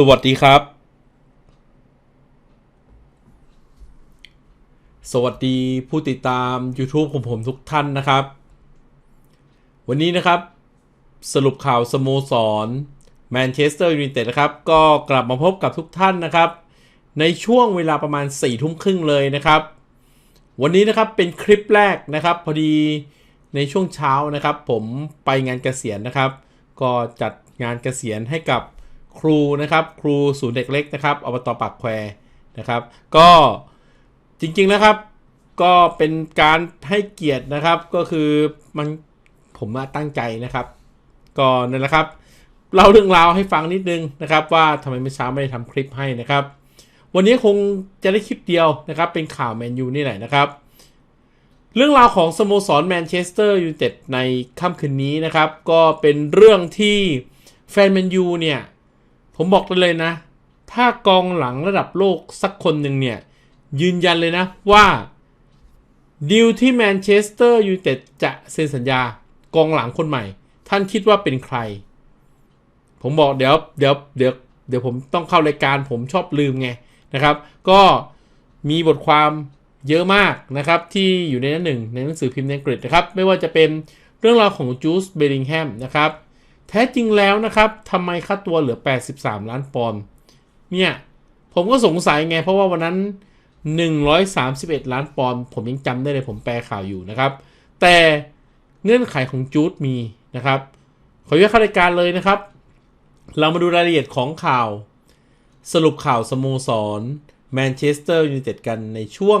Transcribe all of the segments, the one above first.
สวัสดีครับ สวัสดีผู้ติดตาม YouTube ของผมทุกท่านนะครับ วันนี้นะครับสรุปข่าวสโมสรแมนเชสเตอร์ยูไนเต็ดนะครับ ก็กลับมาพบกับทุกท่านนะครับ ในช่วงเวลาประมาณ4ี่ทุ่มครึ่งเลยนะครับ วันนี้นะครับเป็นคลิปแรกนะครับ พอดีในช่วงเช้านะครับ ผมไปงานเกษียณนะครับ ก็จัดงานเกษียณให้กับ ครูนะครับ ครูศูนย์เด็กเล็กนะครับอบตปากแควนะครับ ก็จริงๆนะครับ ก็เป็นการให้เกียรตินะครับ ก็คือมันผมมาตั้งใจนะครับ ก็นั่นแหละครับเล่าเรื่องราวให้ฟังนิดนึงนะครับ ว่าทำไมเมื่อเช้าไม่ได้ทำคลิปให้นะครับ วันนี้คงจะได้คลิปเดียวนะครับ เป็นข่าวแมนยูนี่แหละนะครับเรื่องราวของสโมสรแมนเชสเตอร์ยูไนเต็ดในค่ำคืนนี้นะครับ ก็เป็นเรื่องที่แฟนแมนยูเนี่ย ผมบอกเลยนะ ถ้ากองหลังระดับโลกสักคนหนึ่งเนี่ย ยืนยันเลยนะว่าดีลที่แมนเชสเตอร์ยูไนเต็ดจะเซ็นสัญญากองหลังคนใหม่ ท่านคิดว่าเป็นใคร ผมบอกเดี๋ยวเดี๋ยวเดี๋ยวเดี๋ยวผมต้องเข้ารายการผมชอบลืมไงนะครับ ก็มีบทความเยอะมากนะครับที่อยู่ในหนั้นหนึ่งในหนังสือพิมพ์ในอังกฤษนะครับ ไม่ว่าจะเป็นเรื่องราวของจูสเบลิงแฮมนะครับ แท้จริงแล้วนะครับทำไมค่าตัวเหลือ 83 ล้านปอนด์เนี่ยผมก็สงสัยไง เพราะว่าวันนั้น 131 ล้านปอนด์ผมยังจำได้เลยผมแปลข่าวอยู่นะครับ แต่เงื่อนไขของจูดมีนะครับ ขออนุญาตเข้ารายการเลยนะครับ เรามาดูรายละเอียดของข่าว สรุปข่าวสโมสรแมนเชสเตอร์ยูไนเต็ดกันในช่วง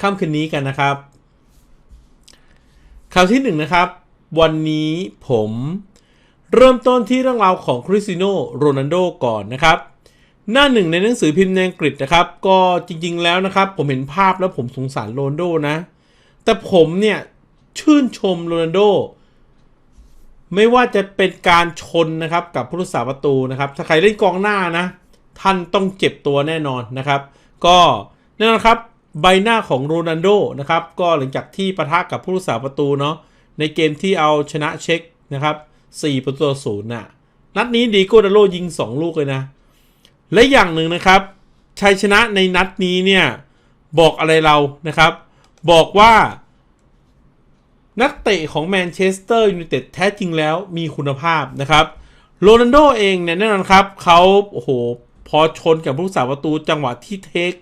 ค่ำคืนนี้กันนะครับ ข่าวที่หนึ่งนะครับ วันนี้ผม เริ่มต้นที่เรื่องราวของคริสติโนโรนัลโดก่อนนะครับ หน้าหนึ่งในหนังสือพิมพ์ในอังกฤษนะครับ ก็จริงๆแล้วนะครับ ผมเห็นภาพแล้วผมสงสารโรนัลโดนะ แต่ผมเนี่ย ชื่นชมโรนัลโด ไม่ว่าจะเป็นการชนนะครับกับผู้รักษาประตูนะครับ ถ้าใครเล่นกองหน้านะ ท่านต้องเจ็บตัวแน่นอนนะครับ ก็แน่นอนครับใบหน้าของโรนัลโดนะครับ ก็หลังจากที่ปะทะกับผู้รักษาประตูเนาะในเกมที่เอาชนะเช็คนะครับ 4 ประตูศูนย์น่ะ นัดนี้ดีโกดาโลยิง 2 ลูกเลยนะ และอย่างหนึ่งนะครับ ชัยชนะในนัดนี้เนี่ย บอกอะไรเรานะครับ บอกว่า นักเตะของแมนเชสเตอร์ยูไนเต็ดแท้จริงแล้วมีคุณภาพนะครับโรนัลโดเองเนี่ยแน่นอนครับเขาโอ้โหพอชนกับผู้รักษาประตูจังหวะที่เทค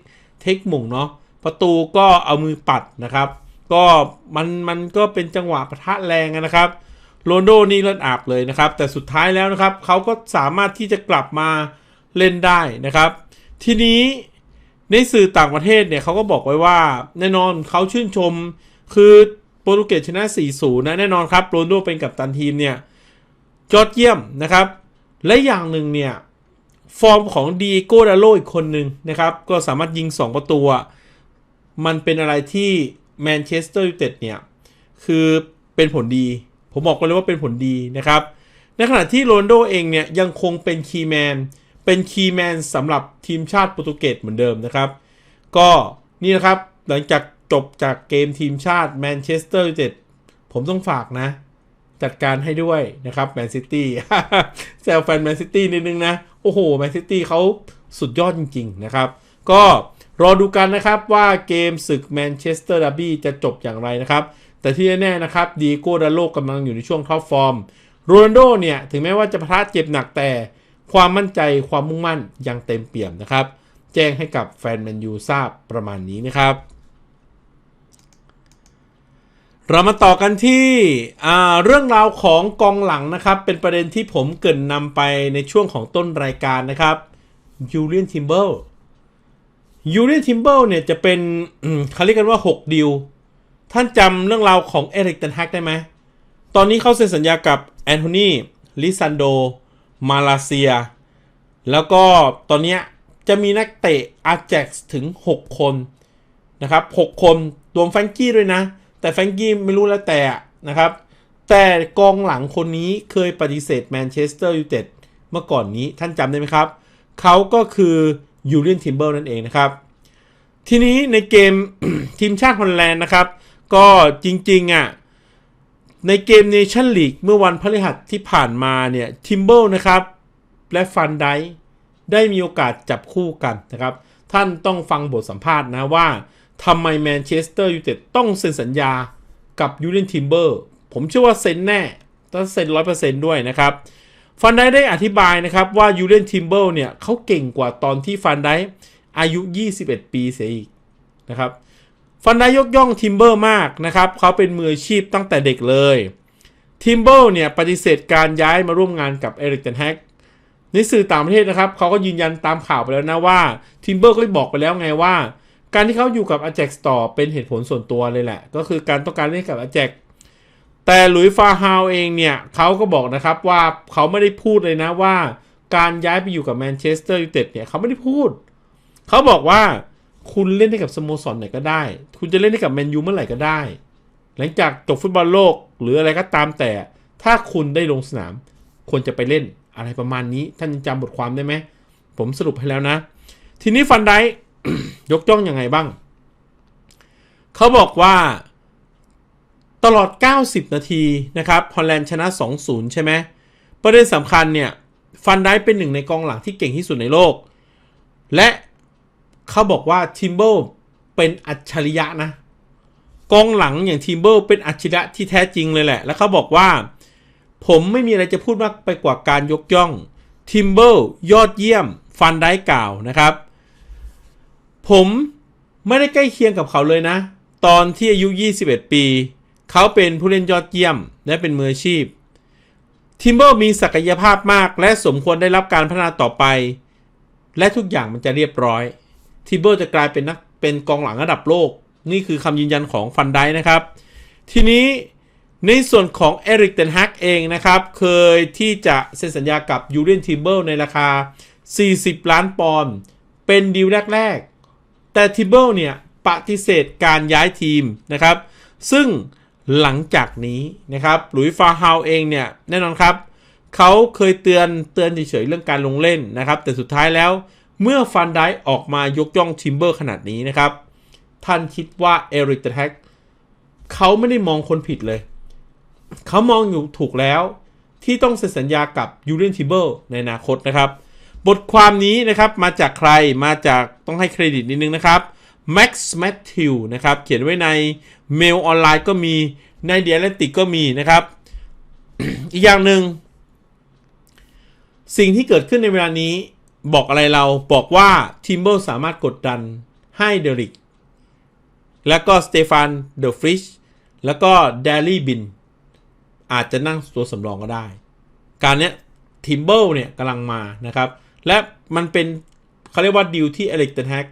เทคม่งเนาะประตูก็เอามือปัดนะครับ ก็มันมันก็เป็นจังหวะประทะแรงนะครับ โรนโดนี่เลือดอาบเลยนะครับ แต่สุดท้ายแล้วนะครับเขาก็สามารถที่จะกลับมาเล่นได้นะครับ ทีนี้ในสื่อต่างประเทศเนี่ยเขาก็บอกไว้ว่าแน่นอนเขาชื่นชมคือโปรตุเกสชนะ 4-0 นะ แน่นอนครับโรนโดเป็นกัปตันทีมเนี่ยยอดเยี่ยมนะครับ และอย่างหนึ่งเนี่ย ฟอร์มของดีโก้ดาโลอีกคนหนึ่งนะครับ ก็สามารถยิง 2 ประตู มันเป็นอะไรที่แมนเชสเตอร์ยูไนเต็ดเนี่ย คือเป็นผลดี ผมบอกกันเลยว่าเป็นผลดีนะครับ ในขณะที่โรนโดเองเนี่ยยังคงเป็นคีย์แมน เป็นคีย์แมนสำหรับทีมชาติโปรตุเกสเหมือนเดิมนะครับ ก็นี่นะครับหลังจากจบจากเกมทีมชาติแมนเชสเตอร์ยูไนเต็ดผมต้องฝากนะ จัดการให้ด้วยนะครับแมนซิตี้แซวแฟนแมนซิตี้นิดนึงนะ โอ้โหแมนซิตี้เขาสุดยอดจริง ๆ นะครับ ก็รอดูกันนะครับว่าเกมศึกแมนเชสเตอร์ดาร์บี้จะจบอย่างไรนะครับ แต่ที่แน่ๆนะครับดีโก้ดาโลกำลังอยู่ในช่วงท็อปฟอร์มโรนัลโดเนี่ยถึงแม้ว่าจะพลาดเจ็บหนักแต่ความมั่นใจความมุ่งมั่นยังเต็มเปี่ยมนะครับ แจ้งให้กับแฟนแมนยูทราบประมาณนี้นะครับ เรามาต่อกันที่เรื่องราวของกองหลังนะครับ เป็นประเด็นที่ผมเกินนำไปในช่วงของต้นรายการนะครับยูเลียนทิมเบิลยูเลียนทิมเบิลเนี่ยจะเป็นเขาเรียกกันว่า 6 ดิว ท่านจำเรื่องราวของเอริกตันฮักได้ไหม ตอนนี้เขาเซ็นสัญญากับแอนโทนีลิซันโด มาลาเซีย แล้วก็ตอนนี้จะมีนักเตะอาแจ็กซ์ถึง 6 คนนะครับ 6 คนรวมแฟงกี้ด้วยนะ แต่แฟงกี้ไม่รู้แล้วแต่นะครับ แต่กองหลังคนนี้เคยปฏิเสธแมนเชสเตอร์ยูไนเต็ดเมื่อก่อนนี้ท่านจำได้ไหมครับ เขาก็คือยูเลียนทิมเบิลนั่นเองนะครับ ทีนี้ในเกมทีมชาติฮอลแลนด์นะครับ ก็จริงๆอะในเกมเนชั่นลีกเมื่อวันพฤหัสที่ผ่านมาเนี่ยทิมเบิลนะครับ และฟันไดได้มีโอกาสจับคู่กันนะครับ ท่านต้องฟังบทสัมภาษณ์นะว่าทำไมแมนเชสเตอร์ยูไนเต็ดต้องเซ็นสัญญากับยูเ n นทิมเบอร์ผมเชื่อว่าเซ็นแน่ต้องเซ็นร้อยเปอร์เซ็นต์ด้วยนะครับฟันไดได้อธิบายนะครับว่ายูเ n นทิมเบอร์เนี่ยเขาเก่งกว่าตอนที่ฟันไดอายุ 21 ปีเสียอีกนะครับ ฟันได้ยกย่องทิมเบอร์มากนะครับเขาเป็นมืออาชีพตั้งแต่เด็กเลยทิมเบอร์เนี่ยปฏิเสธการย้ายมาร่วมงานกับเอริกเทนแฮกในสื่อต่างประเทศนะครับเขาก็ยืนยันตามข่าวไปแล้วนะว่าทิมเบอร์ก็บอกไปแล้วไงว่า การที่เขาอยู่กับอาแจ็กต่อเป็นเหตุผลส่วนตัวเลยแหละ ก็คือการต้องการเล่นกับอาแจ็กแต่หลุยฟาฮาวเองเนี่ยเขาก็บอกนะครับว่าเขาไม่ได้พูดเลยนะว่า การย้ายไปอยู่กับแมนเชสเตอร์ยูไนเต็ดเนี่ยเขาไม่ได้พูด เขาบอกว่า คุณเล่นให้กับสโมสรไหนก็ได้ คุณจะเล่นให้กับแมนยูเมื่อไหร่ก็ได้ หลังจากจบฟุตบอลโลกหรืออะไรก็ตามแต่ ถ้าคุณได้ลงสนาม ควรจะไปเล่นอะไรประมาณนี้ ท่านจำบทความได้ไหม ผมสรุปให้แล้วนะ ทีนี้ฟันไดยกจ้องยังไงบ้าง เขาบอกว่าตลอด 90 นาทีนะครับฮอลแลนด์ชนะ 2-0 ใช่ไหมประเด็นสำคัญเนี่ย ฟันได้เป็นหนึ่งในกองหลังที่เก่งที่สุดในโลก และ เขาบอกว่าทิมเบิลเป็นอัจฉริยะนะ กองหลังอย่างทิมเบิลเป็นอัจฉริยะที่แท้จริงเลยแหละ แล้วเขาบอกว่า ผมไม่มีอะไรจะพูดมากไปกว่าการยกย่องทิมเบิลยอดเยี่ยมฟันได้กล่าวนะครับ ผมไม่ได้ใกล้เคียงกับเขาเลยนะ ตอนที่อายุ 21 ปี เขาเป็นผู้เล่นยอดเยี่ยมและเป็นมืออาชีพทิมเบิลมีศักยภาพมากและสมควรได้รับการพัฒนาต่อไป และทุกอย่างมันจะเรียบร้อย ทิเบิลจะกลายเป็นนักเป็นกองหลังระดับโลก นี่คือคำยืนยันของฟันไดนะครับ ทีนี้ในส่วนของเอริกเทนฮักเองนะครับ เคยที่จะเซ็นสัญญากับยูเรนทิเบิลในราคา 40 ล้านปอนด์เป็นดีลแรก ๆ แต่ทิเบิลเนี่ยปฏิเสธการย้ายทีมนะครับ ซึ่งหลังจากนี้นะครับหลุยฟาฮาวเองเนี่ยแน่นอนครับ เขาเคยเตือนเตือนเฉยๆเรื่องการลงเล่นนะครับ แต่สุดท้ายแล้ว เมื่อฟันไดออกมายกย่องทิมเบอร์ขนาดนี้นะครับ ท่านคิดว่าเอริกเทนฮักเขาไม่ได้มองคนผิดเลย เขามองอยู่ถูกแล้ว ที่ต้องเซ็นสัญญากับยูเรนทิมเบิลในอนาคตนะครับ บทความนี้นะครับมาจากใครมาจากต้องให้เครดิตนิดนึงนะครับ Max Matthew นะครับ เขียนไว้ในเมลออนไลน์ก็มีในเดีย l ติกก็มีนะครับ อีกอย่างหนึ่งสิ่งที่เกิดขึ้นในเวลานี้ บอกอะไรเราบอกว่าทิมเบิลสามารถกดดันให้เดริก แล้วก็สเตฟานเดอะฟริชแล้วก็เดลี่บิน อาจจะนั่งตัวสำรองก็ได้ การเนี้ยทิมเบิลเนี่ยกำลังมานะครับ และมันเป็นเขาเรียกว่าดีลที่เอลิกเทนแฮก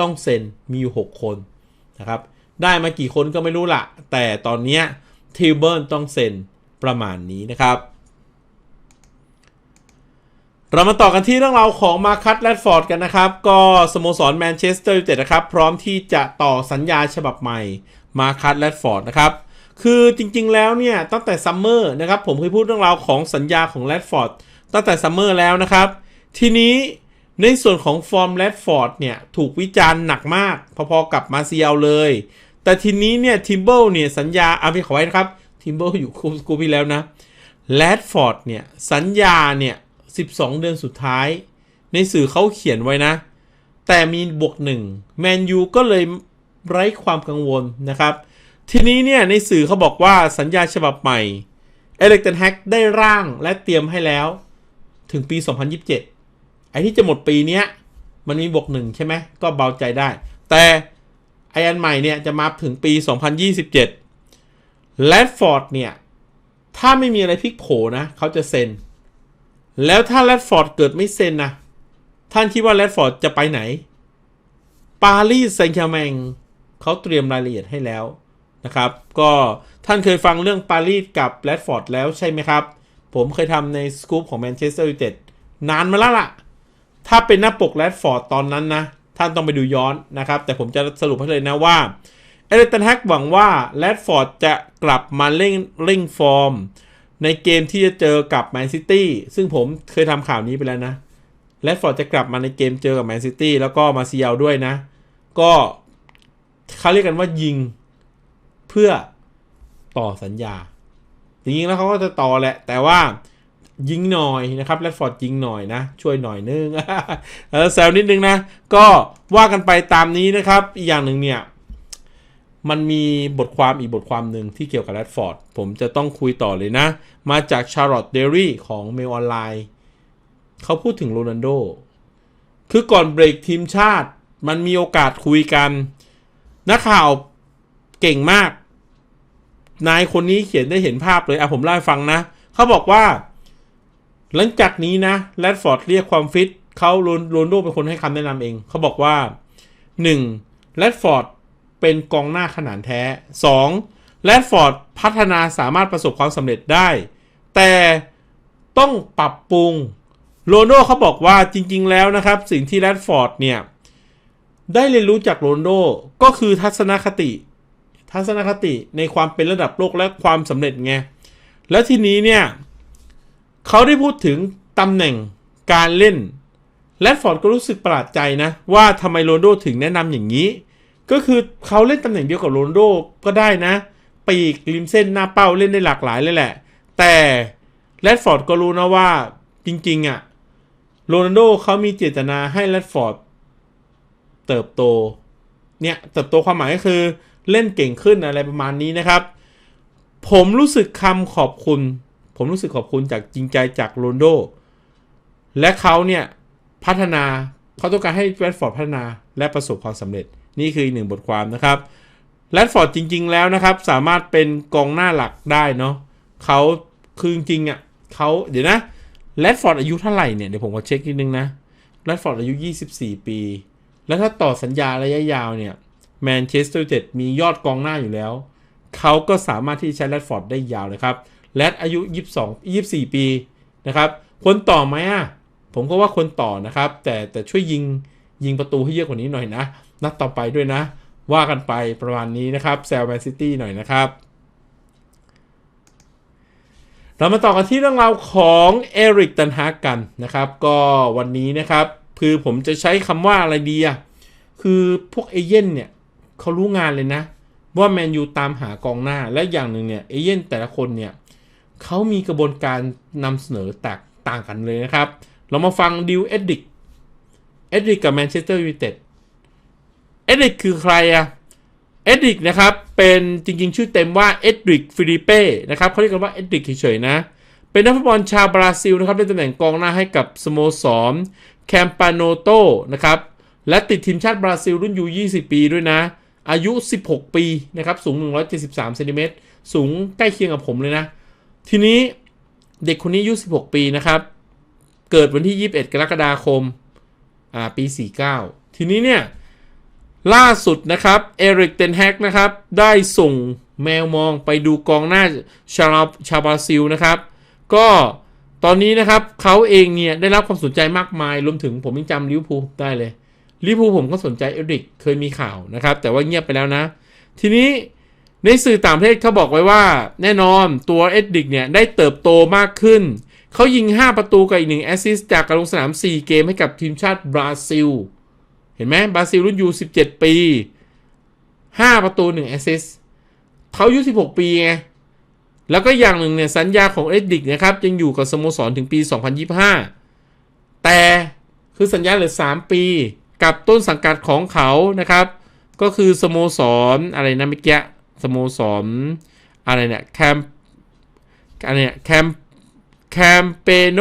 ต้องเซ็นมีอยู่ 6 คนนะครับ ได้มากี่คนก็ไม่รู้ละแต่ตอนนี้ทิมเบิลต้องเซ็นประมาณนี้นะครับ เรามาต่อกันที่เรื่องราวของมาคัตแรดฟอร์ดกันนะครับ ก็สโมสรแมนเชสเตอร์ยูไนเต็ดนะครับ พร้อมที่จะต่อสัญญาฉบับใหม่มาคัตแรดฟอร์ดนะครับคือจริงๆแล้วเนี่ยตั้งแต่ซัมเมอร์นะครับผมเคยพูดเรื่องราวของสัญญาของแรดฟอร์ดตั้งแต่ซัมเมอร์แล้วนะครับ ทีนี้ในส่วนของฟอร์มแรดฟอร์ดเนี่ยถูกวิจารณ์หนักมาก พอๆกับมาเซียลเลย แต่ทีนี้เนี่ยทิมเบิลเนี่ยสัญญาเอาไปขอไว้นะครับทิมเบิลอยู่คูสกูพี่แล้วนะแรดฟอร์ดเนี่ยสัญญาเนี่ย 12 เดือนสุดท้าย ในสื่อเขาเขียนไว้นะ แต่มีบวกหนึ่งแมนยูก็เลยไร้ความกังวลนะครับ ทีนี้เนี่ยในสื่อเขาบอกว่าสัญญาฉบับใหม่ เอเล็กเทนแฮกได้ร่างและเตรียมให้แล้ว ถึงปี 2027 ไอ้ที่จะหมดปีเนี้ยมันมีบวกหนึ่งใช่ไหมก็เบาใจได้ แต่ไออันใหม่เนี่ยจะมาถึงปี 2027แรดฟอร์ดเนี่ย ถ้าไม่มีอะไรพลิกโผนะ เขาจะเซ็น แล้วถ้าแรดฟอร์ดเกิดไม่เซ็นนะท่านคิดว่าแรดฟอร์ดจะไปไหน ปารีสแซงต์แชร์แมงเขาเตรียมรายละเอียดให้แล้วนะครับ ก็ท่านเคยฟังเรื่องปารีสกับแรดฟอร์ดแล้วใช่ไหมครับ ผมเคยทำในสกู๊ปของแมนเชสเตอร์ยูไนเต็ดนานมาแล้วล่ะ ถ้าเป็นหน้าปกแรดฟอร์ดตอนนั้นนะ ท่านต้องไปดูย้อนนะครับ แต่ผมจะสรุปให้เลยนะว่าเอเดตันแฮกหวังว่าแรดฟอร์ดจะกลับมาเร่งเร่งฟอร์ม ในเกมที่จะเจอกับแมนซิตี้ซึ่งผมเคยทำข่าวนี้ไปแล้วนะแรดฟอร์ดจะกลับมาในเกมเจอกับแมนซิตี้แล้วก็มาซียลด้วยนะ ก็เขาเรียกกันว่ายิงเพื่อต่อสัญญา จริงๆแล้วเขาก็จะต่อแหละ แต่ว่ายิงหน่อยนะครับแรดฟอร์ดยิงหน่อยนะ ช่วยหน่อยนึงเออแซวนิดนึงนะ ก็ว่ากันไปตามนี้นะครับ อีกอย่างหนึ่งเนี่ย มันมีบทความอีกบทความหนึ่งที่เกี่ยวกับแรดฟอร์ดผมจะต้องคุยต่อเลยนะ มาจากชาร์ลอตเดรี่ของเมลออนไลน์เขาพูดถึงโรนัลโด คือก่อนเบรกทีมชาติ มันมีโอกาสคุยกัน นักข่าวเก่งมาก นายคนนี้เขียนได้เห็นภาพเลยอะผมเล่าให้ฟังนะ เขาบอกว่า หลังจากนี้นะแรดฟอร์ดเรียกความฟิตเขาโรนโรนลโดเป็นคนให้คำแนะนำเอง เขาบอกว่า 1. แรดฟอร์ด เป็นกองหน้าขนาดแท้ 2. แรดฟอร์ดพัฒนาสามารถประสบความสำเร็จได้ แต่ต้องปรับปรุงโรนโดเขาบอกว่าจริง ๆ แล้วนะครับ สิ่งที่แรดฟอร์ดเนี่ย ได้เรียนรู้จากโรนโดก็คือทัศนคติ ทัศนคติในความเป็นระดับโลกและความสำเร็จไง แล้วทีนี้เนี่ยเขาได้พูดถึงตำแหน่งการเล่นแรดฟอร์ดก็รู้สึกประหลาดใจนะ ว่าทำไมโรนโดถึงแนะนำอย่างนี้ ก็คือเขาเล่นตำแหน่งเดียวกับโรนโดก็ได้นะ ปีกริมเส้นหน้าเป้าเล่นได้หลากหลายเลยแหละ แต่แรดฟอร์ดก็รู้นะว่าจริงๆอะ่ะโรนัลโดเขามีเจตนาให้แรดฟอร์ดเติบโต เนี่ย เติบโตความหมายก็คือเล่นเก่งขึ้นอะไรประมาณนี้นะครับ ผมรู้สึกคำขอบคุณ ผมรู้สึกขอบคุณจากจริงใจจากโรนโด และเขาเนี่ย พัฒนาเขาต้องการให้แรดฟอร์ดพัฒนาและประสบความสำเร็จ นี่คืออีกหนึ่งบทความนะครับแรดฟอร์ดจริง ๆ แล้วนะครับ สามารถเป็นกองหน้าหลักได้เนาะเขาคือจริงๆอะเขาเดี๋ยวนะแรดฟอร์ดอายุเท่าไหร่เนี่ย เดี๋ยวผมขอเช็คนิดนึงนะแรดฟอร์ดอายุ 24 ปี แล้วถ้าต่อสัญญาระยะยาวเนี่ยแมนเชสเตอร์ยูไนเต็ดมียอดกองหน้าอยู่แล้ว เขาก็สามารถที่จะใช้แรดฟอร์ดได้ยาวเลยครับแรดอายุ 22 24 ปีนะครับควรต่อไหมอะผมก็ว่าควรต่อนะครับ แต่แต่ช่วยยิงยิงประตูให้เยอะกว่านี้หน่อยนะ นัดต่อไปด้วยนะ ว่ากันไปประมาณนี้นะครับแซลแมนซิตี้หน่อยนะครับ เรามาต่อกันที่เรื่องราวของเอริกตันฮากกันนะครับ ก็วันนี้นะครับ คือผมจะใช้คำว่าอะไรดีอะคือพวกเอเย่นเนี่ยเขารู้งานเลยนะ ว่าแมนยูตามหากองหน้าและอย่างหนึ่งเนี่ยเอเย่นแต่ละคนเนี่ยเขามีกระบวนการนำเสนอแตกต่างกันเลยนะครับ เรามาฟังดิวเอ็ดดิกเอ็ดดิกกับแมนเชสเตอร์ยูไนเต็ด เอ็ดดิกคือใครอะเอ็ดดิกนะครับเป็นจริงๆ ชื่อเต็มว่าเอ็ดดิกฟิลิเป้นะครับเขาเรียกกันว่าเอ็ดดิกเฉยๆนะ เป็นนักฟุตบอลชาวบราซิลนะครับเล่นตำแหน่งกองหน้าให้กับสโมสรแคมปาโนโตนะครับและติดทีมชาติบราซิลรุ่นยู20 ปีด้วยนะ อายุ 16 ปีนะครับสูง 173เซนติเมตรสูงใกล้เคียงกับผมเลยนะ ทีนี้เด็กคนนี้อายุ 16 ปีนะครับ เกิดวันที่ 21 กรกฎาคมอ่าปี 49 ทีนี้เนี่ย ล่าสุดนะครับ เอริกเทนแฮกนะครับ ได้ส่งแมวมองไปดูกองหน้าชาวชาบราซิลนะครับ ก็ตอนนี้นะครับเขาเองเนี่ยได้รับความสนใจมากมาย รวมถึงผมยังจำลิเวอร์พูลได้เลยลิเวอร์พูลผมก็สนใจเอริกเคยมีข่าวนะครับ แต่ว่าเงียบไปแล้วนะ ทีนี้ในสื่อต่างประเทศเขาบอกไว้ว่า แน่นอนตัวเอริกเนี่ยได้เติบโตมากขึ้นเขายิง 5 ประตูกับอีกหนึ่งแอสซิสต์จากการลงสนาม 4 เกมให้กับทีมชาติบราซิล เห็นไหมบราซิลรุ่นยู17ปี5ประตู1แอสซิสเขาอายุ16ปีไงแล้วก็อย่างหนึ่งเนี่ยสัญญาของเอ็ดดิกนะครับยังอยู่กับสโมสรถึงปี 2025 แต่คือสัญญาเหลือ 3 ปีกับต้นสังกัดของเขานะครับ ก็คือสโมสรอะไรนะเมื่อกี้สโมสรอะไรเนี่ยแคมอะไรเนี่ยแคมแคมเปโน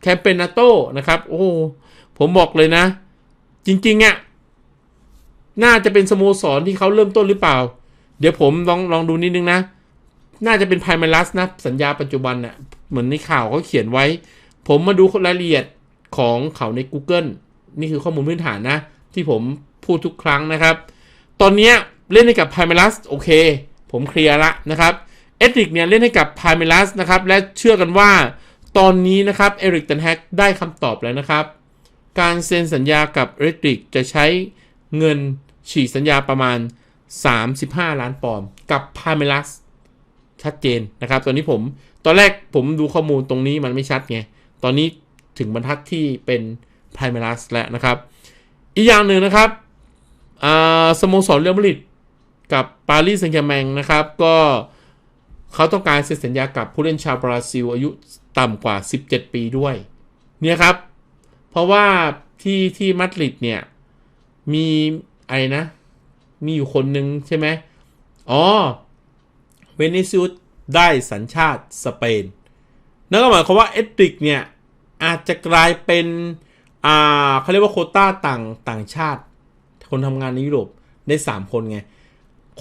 แคมเปนาโตนะครับ โอ้ผมบอกเลยนะ จริงๆอะ่ะน่าจะเป็นสโมสรที่เขาเริ่มต้นหรือเปล่า เดี๋ยวผมลองลองดูนิดนึงนะ น่าจะเป็นไพมารัสนะ สัญญาปัจจุบันเน่ะเหมือนในข่าวเขาเขียนไว้ ผมมาดูรายละเอียดของเขาใน Google นี่คือข้อมูลพื้นฐานนะ ที่ผมพูดทุกครั้งนะครับ ตอนนี้เล่นให้กับไพมารัสโอเค ผมเคลียร์ละนะครับเอริกเนี่ยเล่นให้กับไพมารัสนะครับ และเชื่อกันว่าตอนนี้นะครับเอริกตันแฮกได้คำตอบแล้วนะครับ การเซ็นสัญญากับเอริกจะใช้เงินฉีกสัญญาประมาณ 35 ล้านปอนด์กับพาเมลัสชัดเจนนะครับ ตอนนี้ผมตอนแรกผมดูข้อมูลตรงนี้มันไม่ชัดไง ตอนนี้ถึงบรรทัดที่เป็นพาเมลัสแล้วนะครับ อีกอย่างหนึ่งนะครับสโมสรเรอัลมาดริดกับปารีสแซงต์แชร์แมงนะครับ ก็เขาต้องการเซ็นสัญญากับผู้เล่นชาวบราซิลอายุต่ำกว่า 17 ปีด้วย เนี่ยครับ เพราะว่าที่ที่มาดริดเนี่ย มีไอ้นะ มีอยู่คนหนึ่งใช่ไหมอ๋อ เวนิซิอุสได้สัญชาติสเปน นั่นก็หมายความว่าเอดริกเนี่ย อาจจะกลายเป็น อ่าเขาเรียกว่าโคต้าต่างต่างชาติ คนทำงานในยุโรปได้ 3 คนไง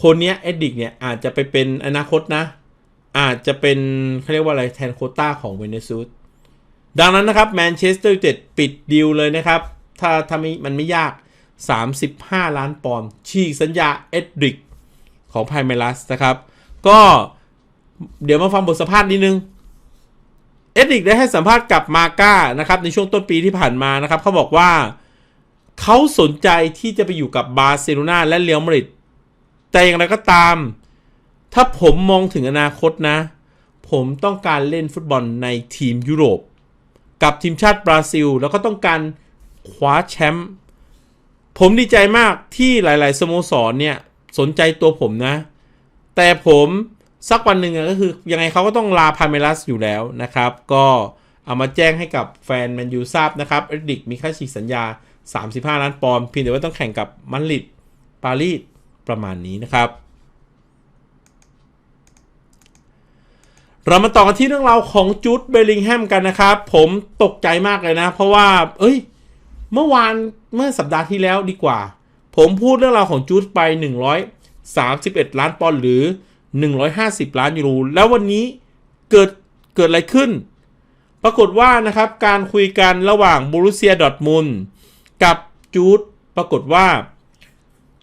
คนเนี้ยเอดริกเนี่ย อาจจะไปเป็นอนาคตนะ อาจจะเป็นเขาเรียกว่าอะไรแทนโคต้าของเวเนซุส ดังนั้นนะครับแมนเชสเตอร์ยูไนเต็ดปิดดีลเลยนะครับ ถ้าถ้าไม่มันไม่ยาก 35 ล้านปอนด์ฉีกสัญญาเอ็ดริกของไพเมลัสนะครับ ก็เดี๋ยวมาฟังบทสัมภาษณ์นิดนึง เอ็ดริกได้ให้สัมภาษณ์กับมาก้านะครับในช่วงต้นปีที่ผ่านมานะครับเขาบอกว่าเขาสนใจที่จะไปอยู่กับบาร์เซโลนาและเรอัลมาดริดแต่อย่างไรก็ตาม ถ้าผมมองถึงอนาคตนะ ผมต้องการเล่นฟุตบอลในทีมยุโรป กับทีมชาติบราซิล แล้วก็ต้องการคว้าแชมป์ผมดีใจมากที่หลาย ๆ สโมสรเนี่ย สนใจตัวผมนะ แต่ผมสักวันหนึ่งอะก็คือ ยังไงเขาก็ต้องลาพาเมลัสอยู่แล้วนะครับ ก็เอามาแจ้งให้กับแฟนแมนยูทราบนะครับเอริกมีค่าฉีกสัญญา 35 ล้านปอนด์เพียงแต่ว่าต้องแข่งกับมันลิดปารีสประมาณนี้นะครับ เรามาต่อกันที่เรื่องราวของจูดเบลลิงแฮมกันนะครับ ผมตกใจมากเลยนะ เพราะว่า เอ้ย เมื่อวานเมื่อสัปดาห์ที่แล้วดีกว่า ผมพูดเรื่องราวของจูดไป 131 ล้านปอนด์หรือ 150 ล้านยูโรแล้ววันนี้เกิดเกิดอะไรขึ้น ปรากฏว่านะครับการคุยกันระหว่างบูรุเซียดอทมุนกับจูดปรากฏว่า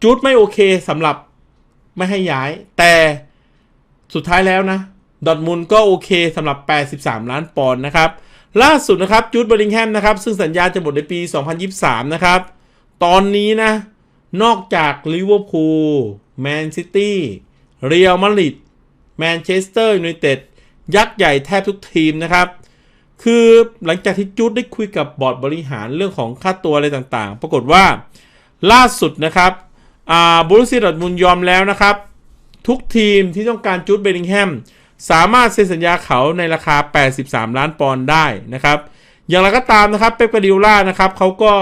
จูดไม่โอเคสำหรับไม่ให้ย้าย แต่สุดท้ายแล้วนะ ดอทมุนก็โอเคสำหรับ 83 ล้านปอนด์นะครับ ล่าสุดนะครับจูดเบอริงแฮมนะครับซึ่งสัญญาจะหมดในปี 2023 นะครับ ตอนนี้นะ นอกจากลิเวอร์พูลแมนซิตี้เรอัลมาดริดแมนเชสเตอร์ยูไนเต็ดยักษ์ใหญ่แทบทุกทีมนะครับ คือหลังจากที่จูดได้คุยกับบอร์ดบริหารเรื่องของค่าตัวอะไรต่างๆ ปรากฏว่าล่าสุดนะครับบูรุเซีดอร์ทมุนยอมแล้วนะครับ ทุกทีมที่ต้องการจูดเบลลิงแฮม สามารถเซ็นสัญญาเขาในราคา 83 ล้านปอนด์ได้นะครับ อย่างไรก็ตามนะครับ เป๊ปกาดิโอล่านะครับเขาก็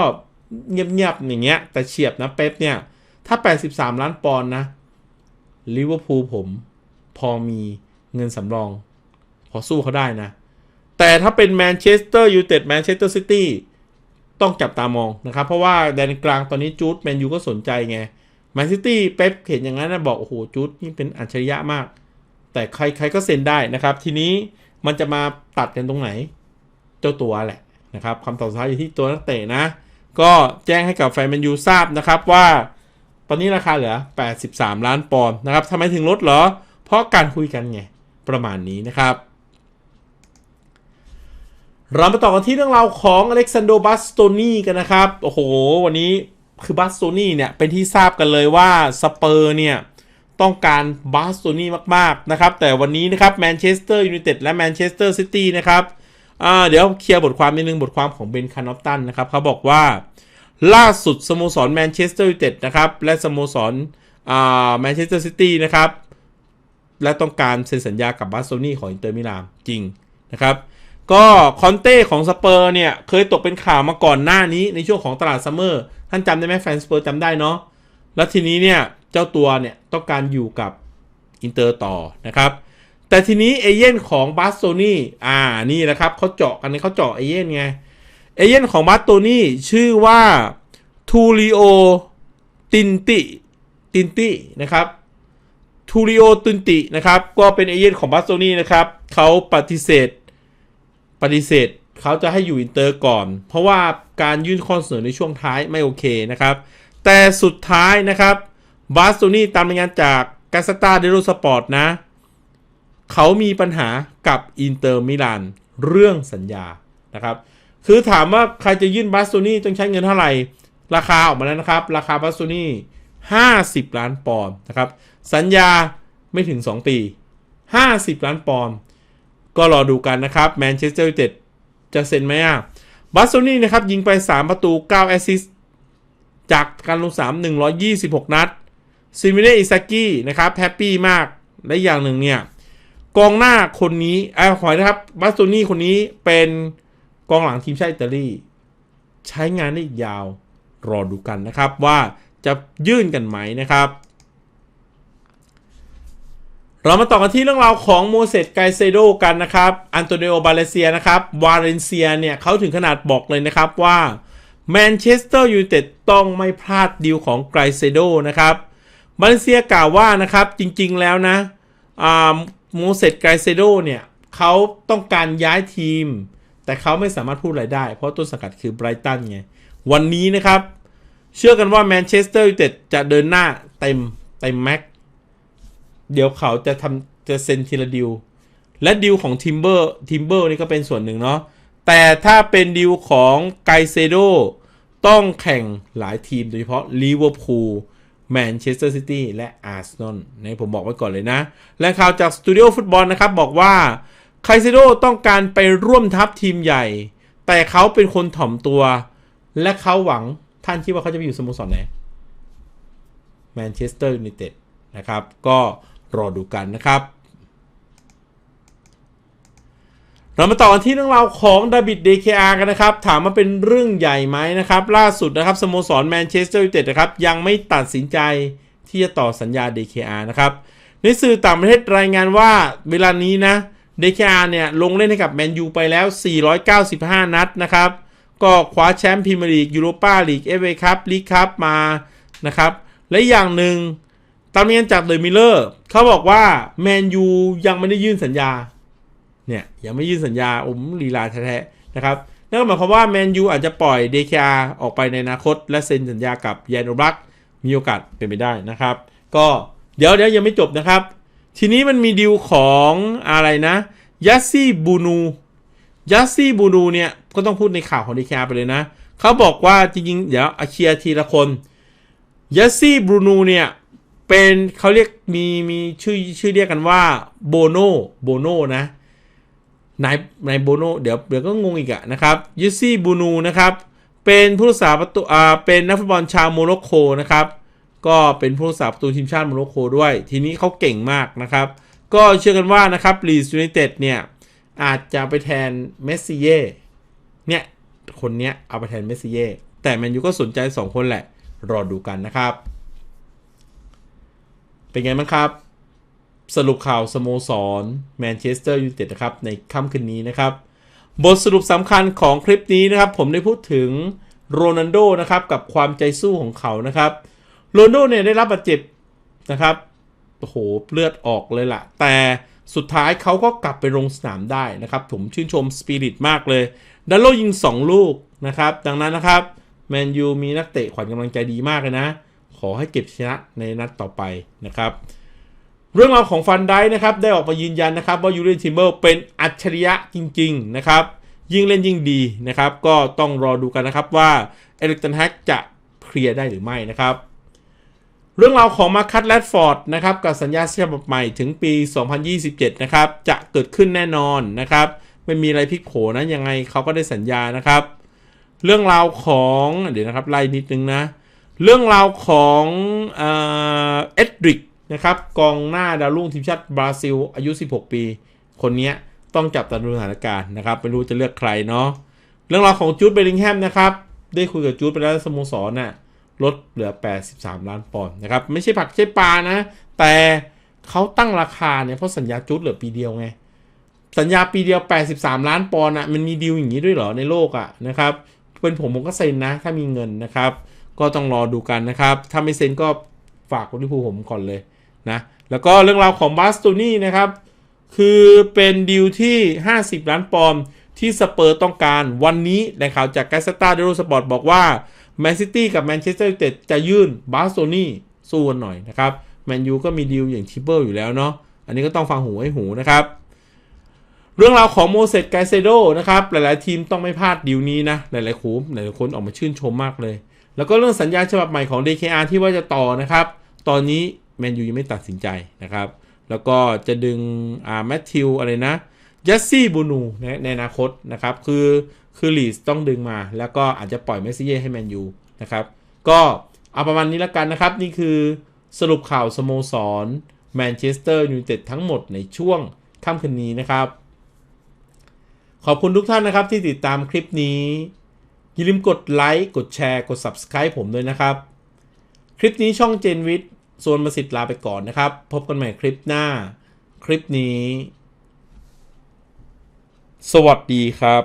เงียบๆอย่างเงี้ย แต่เฉียบนะเป๊ปเนี่ย ถ้า 83 ล้านปอนด์นะลิเวอร์พูลผม พอมีเงินสำรอง พอสู้เขาได้นะ แต่ถ้าเป็นแมนเชสเตอร์ยูไนเต็ดแมนเชสเตอร์ซิตี้ต้องจับตามองนะครับ เพราะว่าแดนกลางตอนนี้จูดแมนยูก็สนใจไงแมนซิตี้เป๊ปเห็นอย่างนั้นนะบอก โอ้โหจูดนี่เป็นอัจฉริยะมาก แต่ใครใครก็เซ็นได้นะครับ ทีนี้มันจะมาตัดกันตรงไหน เจ้าตัวแหละนะครับคำตอบสุดท้ายอยู่ที่ตัวนักเตะนะ ก็แจ้งให้กับแฟนแมนยูทราบนะครับว่า ตอนนี้ราคาเหลือ 83 ล้านปอนด์นะครับทำไมถึงลดเหรอ เพราะการคุยกันไง ประมาณนี้นะครับเรามาต่อกันที่เรื่องราวของอเล็กซานโดบัสโตนีกันนะครับ โอ้โห วันนี้คือบัสโตนีเนี่ย เป็นที่ทราบกันเลยว่าสเปอร์เนี่ย ต้องการบัสโตนีมากๆนะครับ แต่วันนี้นะครับแมนเชสเตอร์ยูไนเต็ดและแมนเชสเตอร์ซิตี้นะครับเดี๋ยวเคลียร์บทความนิดนึงบทความของเบนคานอตตันนะครับเขาบอกว่าล่าสุดสโมสรแมนเชสเตอร์ยูไนเต็ดนะครับและสโมสรแมนเชสเตอร์ซิตี้นะครับและต้องการเซ็นสัญญากับบาสโตนี่ของอินเตอร์มิลานจริงนะครับก็คอนเต้ของสเปอร์เนี่ยเคยตกเป็นข่าวมาก่อนหน้านี้ในช่วงของตลาดซัมเมอร์ท่านจำได้ไหมแฟนสเปอร์จำได้เนาะแล้วทีนี้เนี่ย เจ้าตัวเนี่ยต้องการอยู่กับอินเตอร์ต่อนะครับ แต่ทีนี้เอเย่นของบาสโตนี่อ่านี่แหละครับเขาเจาะกันเขาเจาะเอเย่นไงเอเย่นของบาสโตนี่ชื่อว่าทูริโอตินติตินตินะครับทูริโอตินตินะครับ ก็เป็นเอเย่นของบาสโตนี่นะครับเขาปฏิเสธปฏิเสธเขาจะให้อยู่อินเตอร์ก่อน เพราะว่าการยื่นข้อเสนอในช่วงท้ายไม่โอเคนะครับ แต่สุดท้ายนะครับ บาสโตนีตามรายงานจากกาซาตาเดโรสปอร์ตนะ เขามีปัญหากับอินเตอร์มิลานเรื่องสัญญานะครับ คือถามว่าใครจะยื่นบาสโตนีต้องใช้เงินเท่าไหร่ ราคาออกมาแล้วนะครับ ราคาบาสโตนี50 ล้านปอนด์นะครับ สัญญาไม่ถึง 2 ปี 50 ล้านปอนด์ก็รอดูกันนะครับแมนเชสเตอร์ยูไนเต็ดจะเซ็นไหมอะบาสโตนีนะครับ ยิงไป 3 ประตู 9 แอสซิสต์จากการลง 3 126 นัด ซิมิเนอิซากินะครับแฮปปี้มากและอย่างหนึ่งเนี่ยกองหน้าคนนี้อ่าขอนะครับบัสโตนี่คนนี้เป็นกองหลังทีมชาติอิตาลีใช้งานได้ยาวรอดูกันนะครับว่าจะยื่นกันไหมนะครับ เรามาต่อกันที่เรื่องราวของโมเสสไกเซโดกันนะครับอันโตนิโอบาเลเซียนะครับวาเลนเซียเนี่ยเขาถึงขนาดบอกเลยนะครับว่าแมนเชสเตอร์ยูไนเต็ดต้องไม่พลาดดีลของไกเซโดนะครับ บาเลเซียกล่าวว่านะครับจริงๆแล้วนะโมเสสไกเซโดเนี่ยเขาต้องการย้ายทีม แต่เขาไม่สามารถพูดอะไรได้ เพราะต้นสังกัดคือไบรตันไง วันนี้นะครับ เชื่อกันว่าแมนเชสเตอร์ยูไนเต็ดจะเดินหน้าเต็มเต็มแม็กเดี๋ยวเขาจะทำจะเซ็นทีละดิว และดิวของทิมเบอร์ทิมเบอร์นี่ก็เป็นส่วนหนึ่งเนาะแต่ถ้าเป็นดิวของไกเซโดต้องแข่งหลายทีมโดยเฉพาะลิเวอร์พูล แมนเชสเตอร์ซิตี้และอาร์เซนอลนี่ผมบอกไว้ก่อนเลยนะและข่าวจากสตูดิโอฟุตบอลนะครับ บอกว่าไคเซโดต้องการไปร่วมทัพทีมใหญ่ แต่เขาเป็นคนถ่อมตัว และเขาหวังท่านคิดว่าเขาจะไปอยู่สโมสรไหนแมนเชสเตอร์ยูไนเต็ดนะครับ ก็รอดูกันนะครับ เรามาต่อกันที่เรื่องราวของดาบิดเดคอากันนะครับ ถามว่าเป็นเรื่องใหญ่ไหมนะครับ ล่าสุดนะครับสโมสรแมนเชสเตอร์ยูไนเต็ดนะครับ ยังไม่ตัดสินใจที่จะต่อสัญญา DKR นะครับ ในสื่อต่างประเทศรายงานว่าเวลานี้นะ DKR เนี่ย ลงเล่นให้กับแมนยูไปแล้ว 495 นัดนะครับ ก็คว้าแชมป์พรีเมียร์ลีกยูโรปาลีกเอฟเอคัพลีกคัพมานะครับ และอย่างหนึ่งตามรายงานจากเดอะมิเลอร์เขาบอกว่าแมนยูยังไม่ได้ยื่นสัญญา เนี่ยยังไม่ยื่นสัญญาอมลีลาแท้ๆนะครับนั่นก็หมายความว่าแมนยูอาจจะปล่อย DKR ออกไปในอนาคต และเซ็นสัญญากับยานโอบักมีโอกาสเป็นไปได้นะครับ ก็เดี๋ยวเดี๋ยวยังไม่จบนะครับ ทีนี้มันมีดีลของอะไรนะยัสซี่บูนูยัสซี่บูนูเนี่ยก็ต้องพูดในข่าวของ DKR ไปเลยนะเขาบอกว่าจริงๆ เดี๋ยวอาเชียทีละคนยัสซี่บูนูเนี่ยเป็นเขาเรียกมีมีชื่อชื่อเรียกกันว่าโบโนโบโนนะ นายนายโบโนเดี๋ยวเดี๋ยวก็งงอีกอะนะครับยัสซี่บูนูนะครับเป็นผู้รักษาประตูอ่าเป็นนักฟุตบอลชาวโมร็อกโกนะครับก็เป็นผู้รักษาประตูทีมชาติโมร็อกโกด้วย ทีนี้เขาเก่งมากนะครับ ก็เชื่อกันว่านะครับลีสยูไนเต็ดเนี่ยอาจจะไปแทนเมสซี่เย่เนี่ยคนเนี้ยเอาไปแทนเมสซี่เย่แต่แมนยูก็สนใจ 2 คนแหละ รอดูกันนะครับ เป็นไงบ้างครับ สรุปข่าวสโมสรแมนเชสเตอร์ยูไนเต็ดนะครับในค่ำคืนนี้นะครับ บทสรุปสำคัญของคลิปนี้นะครับ ผมได้พูดถึงโรนัลโดนะครับกับความใจสู้ของเขานะครับโรนัลโดเนี่ยได้รับบาดเจ็บนะครับโอ้โหเลือดออกเลยล่ะ แต่สุดท้ายเขาก็กลับไปลงสนามได้นะครับ ผมชื่นชมสปิริตมากเลยดัลโลยิง 2 ลูกนะครับ ดังนั้นนะครับแมนยูมีนักเตะขวัญกำลังใจดีมากเลยนะ ขอให้เก็บชนะในนัดต่อไปนะครับ เรื่องราวของฟันได้นะครับได้ออกมายืนยันนะครับว่ายูเรนทิมเบอร์เป็นอัจฉริยะจริง ๆ นะครับ ยิ่งเล่นยิ่งดีนะครับ ก็ต้องรอดูกันนะครับว่าเอริกตันแฮกจะเคลียร์ได้หรือไม่นะครับเรื่องราวของมาคัตแรดฟอร์ดนะครับกับสัญญาฉบับใหม่ถึงปี 2027 นะครับ จะเกิดขึ้นแน่นอนนะครับ ไม่มีอะไรพลิกโผนะยังไงเขาก็ได้สัญญานะครับ เรื่องราวของเดี๋ยวนะครับไล่นิดนึงนะ เรื่องราวของเอ็ดริก นะครับกองหน้าดาวรุ่งทีมชาติบราซิล อายุ 16 ปี คนนี้ต้องจับตาดูสถานการณ์นะครับไม่รู้จะเลือกใครเนาะเรื่องราวของจูดเบลลิงแฮมนะครับ ได้คุยกับจูดไปแล้วสโมสรน่ะลดเหลือ 83 ล้านปอนด์นะครับ ไม่ใช่ผักใช่ปลานะ แต่เขาตั้งราคาเนี่ยเพราะสัญญาจูดเหลือปีเดียวไง สัญญาปีเดียว 83 ล้านปอนด์อะมันมีดีลอย่างนี้ด้วยเหรอในโลกอะนะครับเป็นผมผมก็เซ็นนะ ถ้ามีเงินนะครับ ก็ต้องรอดูกันนะครับ ถ้าไม่เซ็นก็ฝากลิเวอร์พูลผมก่อนเลย นะแล้วก็เรื่องราวของบาสตูนี่นะครับ คือเป็นดีลที่ 50 ล้านปอนด์ที่สเปอร์ต้องการวันนี้แหล่งข่าวจากแกสตาเดโรสปอร์ตบอกว่าแมนซิตี้กับแมนเชสเตอร์ยูไนเต็ดจะยื่นบาสโตนี่สู้กันหน่อยนะครับแมนยูก็มีดีลอย่างทิเบอร์อยู่แล้วเนาะอันนี้ก็ต้องฟังหูให้หูนะครับ เรื่องราวของโมเสสไกเซโดนะครับหลายๆทีมต้องไม่พลาดดีลนี้นะ หลายๆคูมหลายๆคนออกมาชื่นชมมากเลย แล้วก็เรื่องสัญญาฉบับใหม่ของ DKR ที่ว่าจะต่อนะครับ ตอนนี้ แมนยูยังไม่ตัดสินใจนะครับ แล้วก็จะดึงอ่าแมทธิวอะไรนะยัสซี่บูนูในอนาคตนะครับคือคือลีสต้องดึงมา แล้วก็อาจจะปล่อยเมสซี่เย่ให้แมนยูนะครับก็เอาประมาณนี้ล้วกันนะครับ นี่คือสรุปข่าวสโมสรแมนเชสเตอร์ยูไนเต็ดทั้งหมดในช่วงค่ำคืนนี้นะครับ ขอบคุณทุกท่านนะครับที่ติดตามคลิปนี้ อย่าลืมกดไลค์กดแชร์กด Subscribe ผมด้วยนะครับ คลิปนี้ช่องเจนวิทย์ ส่วนมาสิทธิ์ลาไปก่อนนะครับ พบกันใหม่คลิปหน้า คลิปนี้ สวัสดีครับ